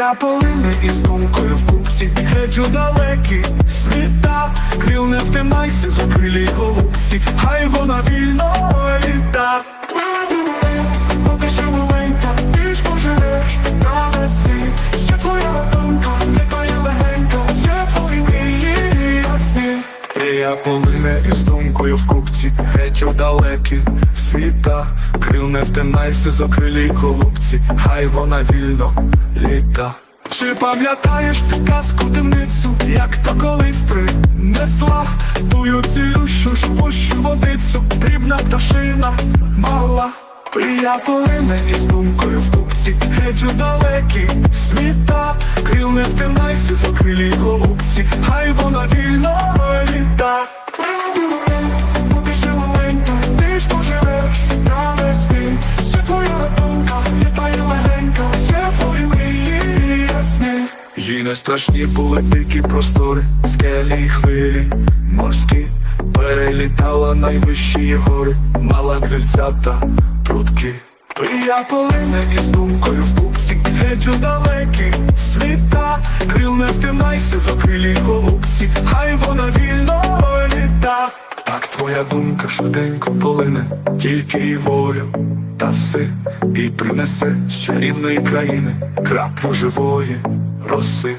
Я полине із думкою в купці, геть у далекі світа, крил не втимайся, закрилі голубці, хай вона вільно Я полине із думкою в купці, геть у далекі світа, крил не втинайся, закрилі голубці, хай вона вільно літа. Чи пам'ятаєш ти казку дивницю, як то колись принесла? Тую цілющу живущу водицю, дрібна пташина мала. Я полине із думкою в купці, геть у далекі світа, крил не втинайся, закрилі голубці, хай не страшні були дикі простори, скелі й хвилі морські, перелітала найвищі гори, мала крильця та прутки. Я полине із думкою в пупці, геть у далекі світа, крил не втинайся, закрилі голубці, хай вона вільно літа. Так твоя думка швиденько полине, тільки і волю та си, і принесе з чарівної країни краплю живої роси.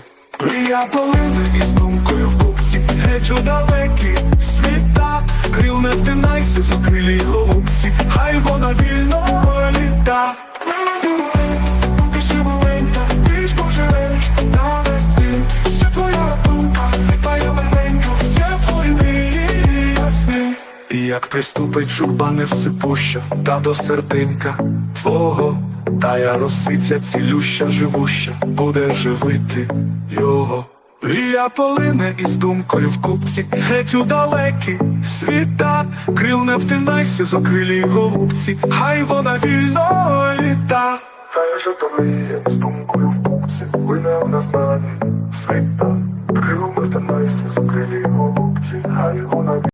Я полине із думкою в купці, геть у далекі світа, крил не втинайся, закрилі голубці, хай вона вільно літа. Поки ще маленька, ти поживеш на весні, ще твоя думка, літає легенько, ще твої мрії. І як приступить журба невсипуща, та до сердинка твого, та я росиця цілюща, живуща, буде живити його. І я полине із думкою в купці, геть у далекі світа, крил не втинайся, закрилі голубці, хай вона вільно літа. Хай же то з думкою в купці, плине в незнані світа, крил не втинайся, закрилі голубці, хай вона